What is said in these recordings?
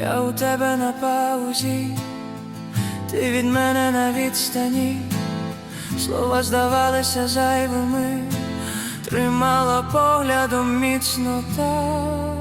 Я у тебе на паузі, ти від мене на відстані, слова здавалися зайвими, тримала поглядом міцно так.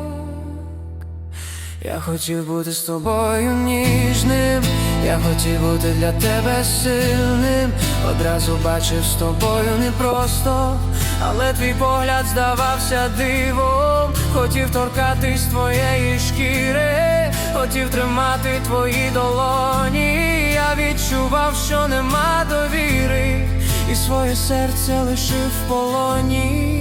Я хотів бути з тобою ніжним, я хотів бути для тебе сильним, одразу бачив з тобою непросто, але твій погляд здавався дивом, хотів торкатись твоєї шкіри, хотів тримати твої долоні. Я відчував, що нема довіри, і своє серце лишив в полоні.